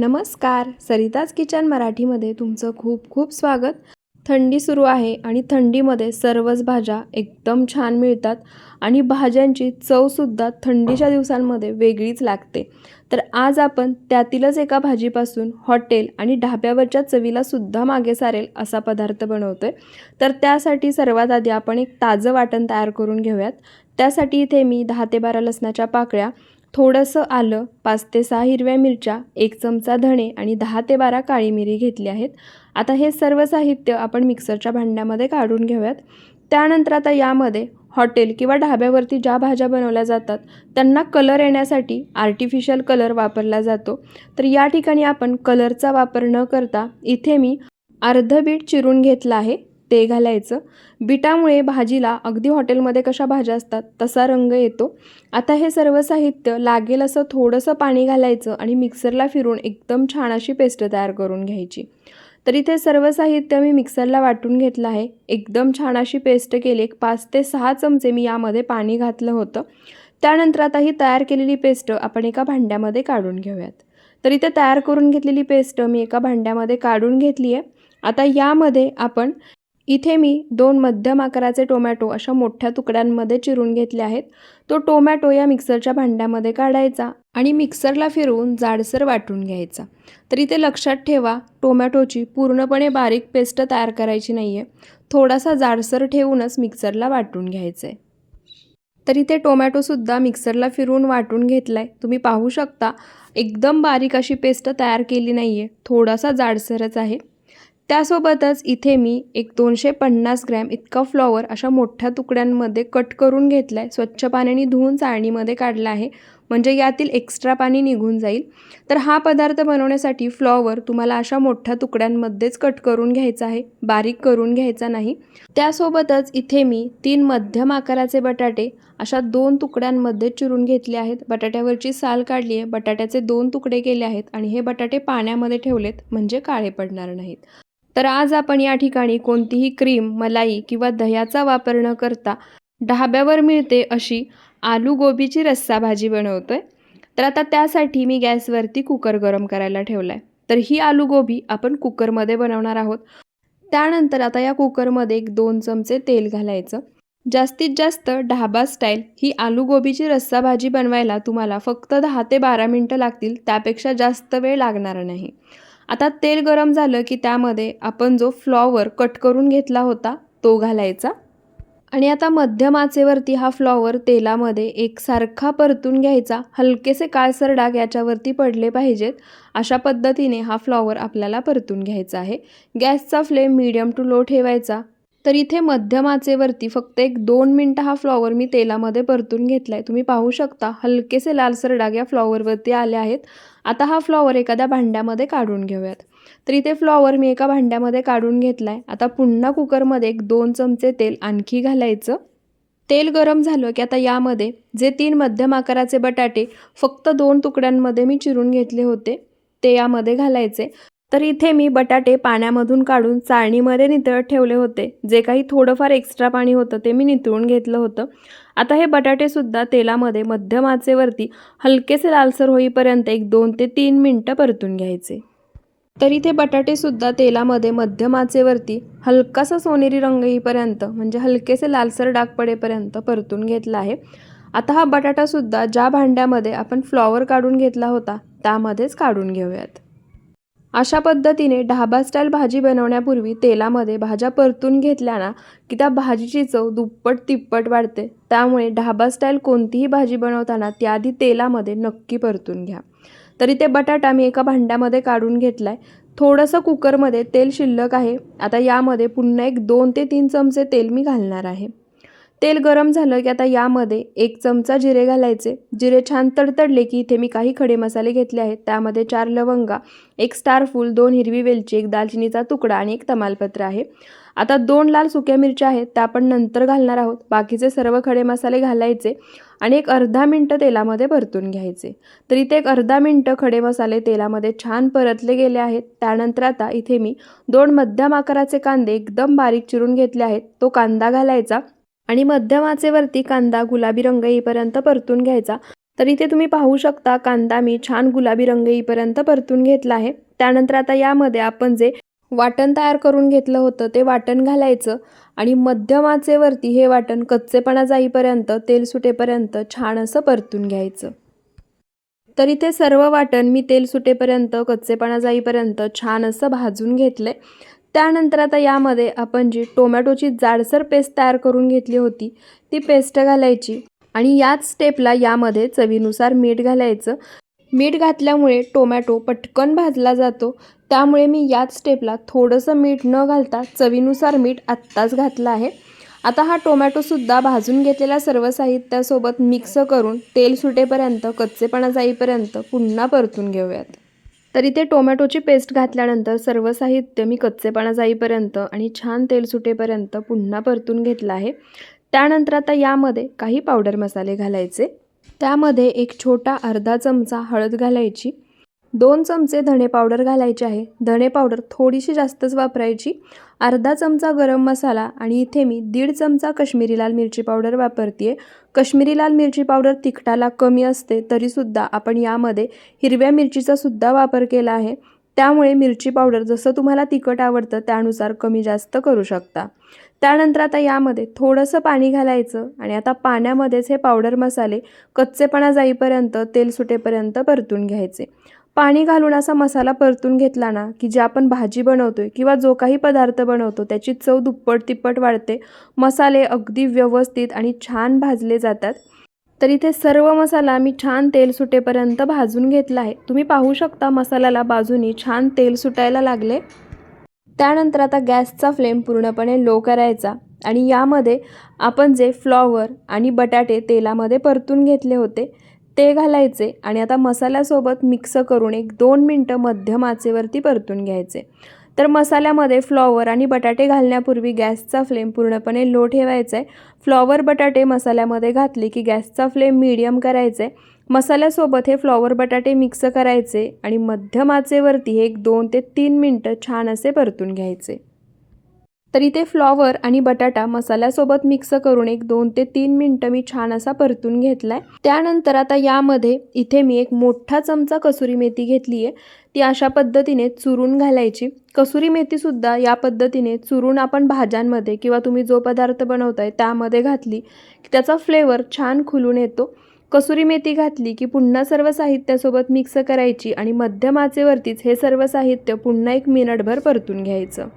नमस्कार. सरिताज किचन मराठीमध्ये तुमचं खूप खूप स्वागत. थंडी सुरू आहे आणि थंडीमध्ये सर्वच भाज्या एकदम छान मिळतात आणि भाज्यांची चवसुद्धा थंडीच्या दिवसांमध्ये वेगळीच लागते. तर आज आपण त्यातीलच एका भाजीपासून हॉटेल आणि ढाब्यावरच्या चवीला सुद्धा मागे सारेल असा पदार्थ बनवतो आहे तर त्यासाठी सर्वात आधी आपण एक ताजं वाटण तयार करून घेऊयात. त्यासाठी इथे मी दहा ते बारा लसणाच्या पाकळ्या थोडंसं आलं पाच ते सहा हिरव्या मिरच्या एक चमचा धणे आणि दहा ते बारा काळी मिरी घेतली आहेत. आता हे सर्व साहित्य आपण मिक्सरच्या भांड्यामध्ये काढून घेऊयात. त्यानंतर आता यामध्ये हॉटेल किंवा ढाब्यावरती ज्या भाज्या बनवल्या जातात त्यांना कलर येण्यासाठी आर्टिफिशियल कलर वापरला जातो. तर या ठिकाणी आपण कलरचा वापर न करता इथे मी अर्ध बीट चिरून घेतलं आहे. ते घालायचं. बिटामुळे भाजीला अगदी हॉटेलमध्ये कशा भाज्या असतात तसा रंग येतो. आता हे सर्व साहित्य लागेल असं थोडंसं पाणी घालायचं आणि मिक्सरला फिरून एकदम छान अशी पेस्ट तयार करून घ्यायची. तर इथे सर्व साहित्य मी मिक्सरला वाटून घेतलं आहे. एकदम छान अशी पेस्ट केली. एक पाच ते सहा चमचे मी यामध्ये पाणी घातलं होतं. त्यानंतर आता ही तयार केलेली पेस्ट आपण एका भांड्यामध्ये काढून घेऊयात. तर इथे तयार करून घेतलेली पेस्ट मी एका भांड्यामध्ये काढून घेतली आहे. आता यामध्ये आपण इथे मी दोन मध्यम आकाराचे टोमॅटो अशा मोठ्या तुकड्यांमध्ये चिरून घेतले आहेत. तो टोमॅटो या मिक्सरच्या भांड्यामध्ये काढायचा आणि मिक्सरला फिरवून जाडसर वाटून घ्यायचा. तर इथे लक्षात ठेवा टोमॅटोची पूर्णपणे बारीक पेस्ट तयार करायची नाही आहे थोडासा जाडसर ठेवूनच मिक्सरला वाटून घ्यायचं आहे तर इथे टोमॅटोसुद्धा मिक्सरला फिरवून वाटून घेतला आहे तुम्ही पाहू शकता एकदम बारीक अशी पेस्ट तयार केली नाही आहे थोडासा जाडसरच आहे. त्यासोबतच इथे मी एक दोनशे पन्नास ग्रॅम इतका फ्लॉवर अशा मोठ्या तुकड्यांमध्ये कट करून घेतला आहे स्वच्छ पाण्याने धुवून चाळणीमध्ये काढला आहे. म्हणजे यातील एक्स्ट्रा पाणी निघून जाईल. तर हा पदार्थ बनवण्यासाठी फ्लॉवर तुम्हाला अशा मोठ्या तुकड्यांमध्येच कट करून घ्यायचा आहे. बारीक करून घ्यायचा नाही. त्यासोबतच इथे मी तीन मध्यम आकाराचे बटाटे अशा दोन तुकड्यांमध्ये चिरून घेतले आहेत. बटाट्यावरची साल काढली आहे. बटाट्याचे दोन तुकडे केले आहेत आणि हे बटाटे पाण्यामध्ये ठेवलेत. म्हणजे काळे पडणार नाहीत. तर आज आपण या ठिकाणी कोणतीही क्रीम मलाई किंवा दह्याचा वापर न करता ढाब्यावर मिळते अशी आलू गोबीची रस्सा भाजी बनवतोय. तर आता त्यासाठी मी गॅसवरती कुकर गरम करायला ठेवला आहे तर ही आलू गोबी आपण कुकरमध्ये बनवणार आहोत. त्यानंतर आता या कुकरमध्ये एक दोन चमचे तेल घालायचं. जास्तीत जास्त ढाबा स्टाईल ही आलू गोबीची रस्सा भाजी बनवायला तुम्हाला फक्त दहा ते बारा मिनटं लागतील. त्यापेक्षा जास्त वेळ लागणार नाही. आता तेल गरम झालं की त्यामध्ये आपण जो फ्लॉवर कट करून घेतला होता तो घालायचा. आणि आता मध्यम आचेवरती हा फ्लॉवर तेलामध्ये एकसारखा परतून घ्यायचा. हलकेसे काळसर डाग याच्यावरती पडले पाहिजेत. अशा पद्धतीने हा फ्लॉवर आपल्याला परतून घ्यायचा आहे. गॅसचा फ्लेम मीडियम टू लो ठेवायचा. तर इथे मध्यम आचेवरती फक्त एक दोन मिनटं हा फ्लॉवर मी तेलामध्ये परतून घेतला आहे तुम्ही पाहू शकता हलकेसे लालसर डाग या फ्लॉवरवरती आले आहेत. आता हा फ्लॉवर एखाद्या भांड्यामध्ये काढून घेऊयात. तर इथे फ्लॉवर मी एका भांड्यामध्ये काढून घेतला आहे आता पुन्हा कुकरमध्ये एक दोन चमचे तेल आणखी घालायचं. तेल गरम झालं की आता यामध्ये जे तीन मध्यम आकाराचे बटाटे फक्त दोन तुकड्यांमध्ये मी चिरून घेतले होते ते यामध्ये घालायचे. तर इथे मी बटाटे पाण्यामधून काढून चाळणीमध्ये नितळत ठेवले होते. जे काही थोडंफार एक्स्ट्रा पाणी होतं ते मी नितळून घेतलं होतं. आता हे बटाटेसुद्धा तेलामध्ये मध्यम आचेवरती हलकेसे लालसर होईपर्यंत एक दोन ते तीन मिनटं परतून घ्यायचे. तर इथे बटाटेसुद्धा तेलामध्ये मध्यम आचेवरती हलकासा सोनेरी रंग येईपर्यंत म्हणजे हलकेसे लालसर डाग पडेपर्यंत परतून घेतला आहे. आता हा बटाटासुद्धा ज्या भांड्यामध्ये आपण फ्लॉवर काढून घेतला होता त्यामध्येच काढून घेऊयात. अशा पद्धतीने ढाबा स्टाईल भाजी बनवण्यापूर्वी तेलामध्ये भाज्या परतून घेतल्या ना की त्या भाजीची चव दुप्पट तिप्पट वाढते. त्यामुळे ढाबा स्टाईल कोणतीही भाजी बनवताना त्याआधी तेलामध्ये नक्की परतून घ्या. तरी ते बटाटा मी एका भांड्यामध्ये काढून घेतला आहे थोडंसं कुकरमध्ये तेल शिल्लक आहे. आता यामध्ये पुन्हा एक दोन ते तीन चमचे तेल मी घालणार आहे. तेल गरम झालं की आता यामध्ये एक चमचा जिरे घालायचे. जिरे छान तडतडले की इथे मी काही खडे मसाले घेतले आहेत. त्यामध्ये चार लवंगा एक स्टार फूल दोन हिरवी वेलची एक दालचिनीचा तुकडा आणि एक तमालपत्र आहे. आता दोन लाल सुक्या मिरच्या आहेत त्या आपण नंतर घालणार आहोत. बाकीचे सर्व खडे मसाले घालायचे आणि एक अर्धा मिनटं तेलामध्ये परतून घ्यायचे. तर इथे एक अर्धा मिनटं खडे मसाले तेलामध्ये छान परतले गेले आहेत. त्यानंतर आता इथे मी दोन मध्यम आकाराचे कांदे एकदम बारीक चिरून घेतले आहेत. तो कांदा घालायचा आणि मध्यम आचेवरती कांदा गुलाबी रंग येईपर्यंत परतून घ्यायचा. तर इथे तुम्ही पाहू शकता कांदा मी छान गुलाबी रंग येईपर्यंत परतून घेतला आहे. त्यानंतर आता यामध्ये आपण जे वाटण तयार करून घेतलं होतं ते वाटण घालायचं. आणि मध्यम आचेवरती हे वाटण कच्चेपणा जाईपर्यंत तेल सुटेपर्यंत छान असं परतून घ्यायचं. तर इथे सर्व वाटण मी तेल सुटेपर्यंत कच्चेपणा जाईपर्यंत छान असं भाजून घेतलं त्यानंतर आता यामध्ये आपण जी टोमॅटोची जाडसर पेस्ट तयार करून घेतली होती ती पेस्ट घालायची. आणि याच स्टेपला यामध्ये चवीनुसार मीठ घालायचं. मीठ घातल्यामुळे टोमॅटो पटकन भाजला जातो. त्यामुळे मी याच स्टेपला थोडंसं मीठ न घालता चवीनुसार मीठ आत्ताच घातलं आहे. आता हा टोमॅटोसुद्धा भाजून घेतलेल्या सर्व साहित्यासोबत मिक्स करून तेल सुटेपर्यंत कच्चेपणा जाईपर्यंत पुन्हा परतून घेऊयात. तर इथे टोमॅटोची पेस्ट घातल्यानंतर सर्व साहित्य मी कच्चेपणा जाईपर्यंत आणि छान तेल सुटेपर्यंत पुन्हा परतून घेतलं आहे. त्यानंतर आता यामध्ये काही पावडर मसाले घालायचे. त्यामध्ये एक छोटा अर्धा चमचा हळद घालायची. दोन चमचे धणे पावडर घालायचे आहे. धणे पावडर थोडीशी जास्तच वापरायची. अर्धा चमचा गरम मसाला आणि इथे मी दीड चमचा कश्मीरी लाल मिरची पावडर वापरते कश्मीरी लाल मिरची पावडर तिखटाला कमी असते तरीसुद्धा आपण यामध्ये हिरव्या मिरचीचासुद्धा वापर केला आहे. त्यामुळे मिरची पावडर जसं तुम्हाला तिखट आवडतं त्यानुसार कमी जास्त करू शकता. त्यानंतर आता यामध्ये थोडंसं पाणी घालायचं आणि आता पाण्यामध्येच हे पावडर मसाले कच्चेपणा जाईपर्यंत तेल सुटेपर्यंत परतून घ्यायचे. पाणी घालून असा मसाला परतून घेतला ना की जे आपण भाजी बनवतो आहे किंवा जो काही पदार्थ बनवतो त्याची चव दुप्पट तिप्पट वाढते. मसाले अगदी व्यवस्थित आणि छान भाजले जातात. तर इथे सर्व मसाला मी छान तेल सुटेपर्यंत भाजून घेतला आहे. तुम्ही पाहू शकता मसाल्याला बाजूनी छान तेल सुटायला लागले. त्यानंतर आता गॅसचा फ्लेम पूर्णपणे लो करायचा आणि यामध्ये आपण जे फ्लॉवर आणि बटाटे तेलामध्ये परतून घेतले होते ते घालायचे आणि आता मसाल्यासोबत मिक्स करून एक दोन मिनटं मध्यम आचेवरती परतून घ्यायचे. तर मसाल्यामध्ये फ्लॉवर आणि बटाटे घालण्यापूर्वी गॅसचा फ्लेम पूर्णपणे लो ठेवायचा आहे. फ्लॉवर बटाटे मसाल्यामध्ये घातले की गॅसचा फ्लेम मीडियम करायचा आहे. मसाल्यासोबत हे फ्लॉवर बटाटे मिक्स करायचे आणि मध्यम आचेवरती हे एक दोन ते तीन मिनटं छान असे परतून घ्यायचे. तर इथे फ्लॉवर आणि बटाटा मसाल्यासोबत मिक्स करून एक दोन ते तीन मिनटं मी छान असा परतून घेतला आहे त्यानंतर आता यामध्ये इथे मी एक मोठा चमचा कसुरी मेथी घेतली आहे ती अशा पद्धतीने चुरून घालायची. कसुरी मेथीसुद्धा या पद्धतीने चुरून आपण भाज्यांमध्ये किंवा तुम्ही जो पदार्थ बनवताय त्यामध्ये घातली की त्याचा फ्लेवर छान खुलून येतो. कसुरी मेथी घातली की पुन्हा सर्व साहित्यासोबत मिक्स करायची आणि मध्यम आचेवरतीच हे सर्व साहित्य पुन्हा एक मिनिटभर परतून घ्यायचं.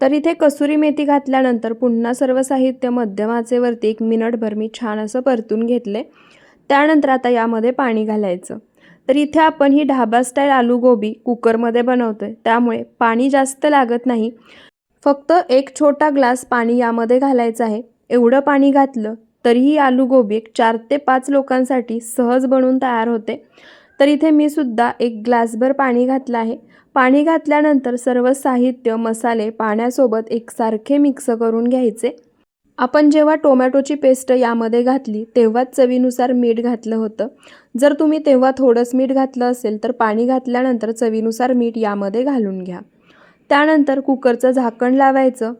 तर इथे कसुरी मेथी घातल्यानंतर पुन्हा सर्व साहित्य मध्यम आचेवरती एक मिनटभर मी छान असं परतून घेतले. त्यानंतर आता यामध्ये पाणी घालायचं. तर इथे आपण ही ढाबा स्टाईल आलू गोबी कुकरमध्ये बनवतो आहे त्यामुळे पाणी जास्त लागत नाही. फक्त एक छोटा ग्लास पाणी यामध्ये घालायचं आहे. एवढं पाणी घातलं तरीही आलू गोबी एक चार ते पाच लोकांसाठी सहज बनवून तयार होते. तर इथे मी सुद्धा एक ग्लासभर पाणी घातलं आहे. पाणी घातल्यानंतर सर्व साहित्य मसाले पाण्यासोबत एकसारखे मिक्स करून घ्यायचे. आपण जेव्हा टोमॅटोची पेस्ट यामध्ये घातली तेव्हाच चवीनुसार मीठ घातलं होतं. जर तुम्ही तेव्हा थोडंच मीठ घातलं असेल तर पाणी घातल्यानंतर चवीनुसार मीठ यामध्ये घालून घ्या. त्यानंतर कुकरचं झाकण लावायचं.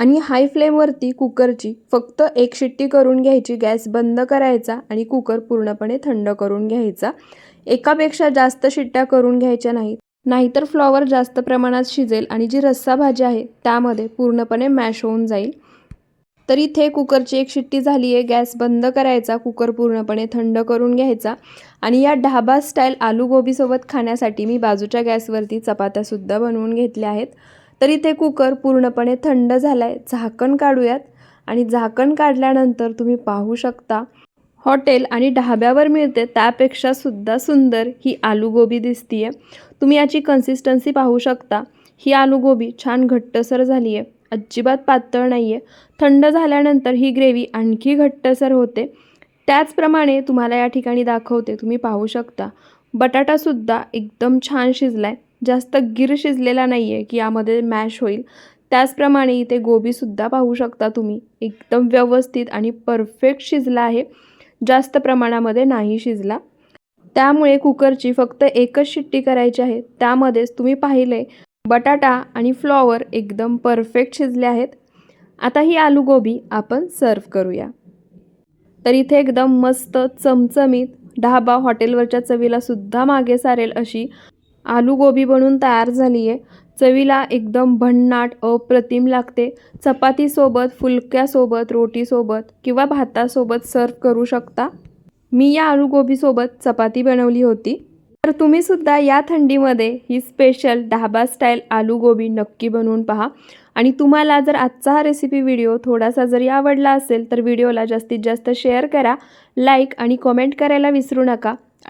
आणि हाय फ्लेमवरती कुकरची फक्त एक शिट्टी करून घ्यायची गॅस बंद करायचा आणि कुकर पूर्णपणे थंड करून घ्यायचा. एकापेक्षा जास्त शिट्ट्या करून घ्यायच्या नाहीत. नाहीतर फ्लॉवर जास्त प्रमाणात शिजेल आणि जी रस्सा भाजी आहे त्यामध्ये पूर्णपणे मॅश होऊन जाईल. तर इथे कुकरची एक शिट्टी झाली आहे गॅस बंद करायचा कुकर पूर्णपणे थंड करून घ्यायचा. आणि या ढाबा स्टाईल आलू गोबीसोबत खाण्यासाठी मी बाजूच्या गॅसवरती चपात्यासुद्धा बनवून घेतल्या आहेत. तर इथे कुकर पूर्णपणे थंड झाला आहे झाकण काढूयात. आणि झाकण काढल्यानंतर तुम्ही पाहू शकता हॉटेल आणि ढाब्यावर मिळते त्यापेक्षा सुद्धा सुंदर ही आलू गोबी दिसतीये. तुम्ही याची कन्सिस्टन्सी पाहू शकता. ही आलू गोबी छान घट्टसर झाली आहे अजिबात पातळ नाही आहे थंड झाल्यानंतर ही ग्रेव्ही आणखी घट्टसर होते. त्याचप्रमाणे तुम्हाला या ठिकाणी दाखवते तुम्ही पाहू शकता. बटाटासुद्धा एकदम छान शिजला आहे जास्त गिर शिजलेला नाही आहे की यामध्ये मॅश होईल. त्याचप्रमाणे इथे गोबीसुद्धा पाहू शकता तुम्ही. एकदम व्यवस्थित आणि परफेक्ट शिजला आहे. जास्त प्रमाणामध्ये नाही शिजला. त्यामुळे कुकरची फक्त एकच शिट्टी करायची आहे. त्यामध्येच तुम्ही पाहिले बटाटा आणि फ्लॉवर एकदम परफेक्ट शिजले आहेत. आता ही आलू गोबी आपण सर्व करूया. तर इथे एकदम मस्त चमचमीत ढाबा हॉटेलवरच्या चवीला सुद्धा मागे सारेल अशी आलू गोबी बनून तयार झाली आहे चवीला एकदम भन्नाट अप्रतिम लागते. चपातीसोबत फुलक्यासोबत रोटीसोबत किंवा भातासोबत सर्व करू शकता. मी या आलू गोबीसोबत चपाती बनवली होती. तर तुम्ही सुद्धा या थंडीमध्ये ही स्पेशल ढाबा स्टाईल आलू गोबी नक्की बनवून पहा. आणि तुम्हाला जर आजचा हा रेसिपी व्हिडिओ थोडासा जरी आवडला असेल तर व्हिडिओला जास्तीत जास्त शेअर करा. लाईक आणि कॉमेंट करायला विसरू नका.